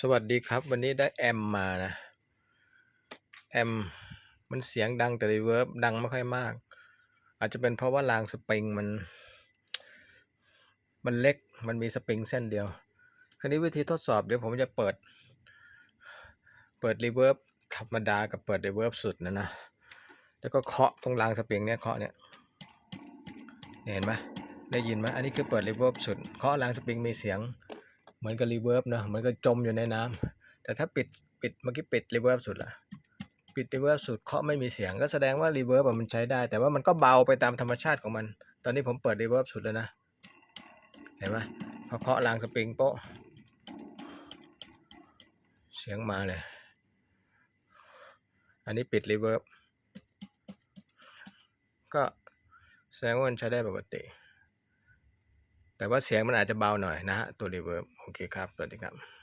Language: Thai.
สวัสดีครับ วันนี้ได้แอมมานะแอมมันเสียงดังแต่รีเวิร์บดังไม่ค่อยมาก อาจจะเป็นเพราะว่ารางสปริงมัน มันเล็กมันมีสปริงเส้นเดียว คราวนี้วิธีทดสอบเดี๋ยวผมจะเปิด เปิดรีเวิร์บธรรมดากับเปิดรีเวิร์บสุดนะนะ แล้วก็เคาะตรงรางสปริงเนี่ยเคาะเนี่ยเนี่ยเห็นไหมได้ยินไหมอันนี้คือเปิดรีเวิร์บสุดเคาะรางสปริงมีเสียง เหมือนกับรีเวิร์บนะเหมือนกับจมอยู่ในน้ำแต่ถ้าปิดปิดเมื่อกี้ปิดรีเวิร์บสุดละปิดรีเวิร์บสุดเคาะไม่มีเสียงก็แสดงว่ารีเวิร์บมันใช้ได้ แต่ว่ามันก็เบาไปตามธรรมชาติของมัน ตอนนี้ผมเปิดรีเวิร์บสุดแล้วนะ เห็นไหมพอเคาะรางสปริงโป๊ะ เสียงมาเลย อันนี้ปิดรีเวิร์บก็แสดงว่ามันใช้ได้ปกติ แต่ว่าเสียงมันอาจจะเบาหน่อยนะฮะตัวรีเวิร์บโอเคครับสวัสดีครับ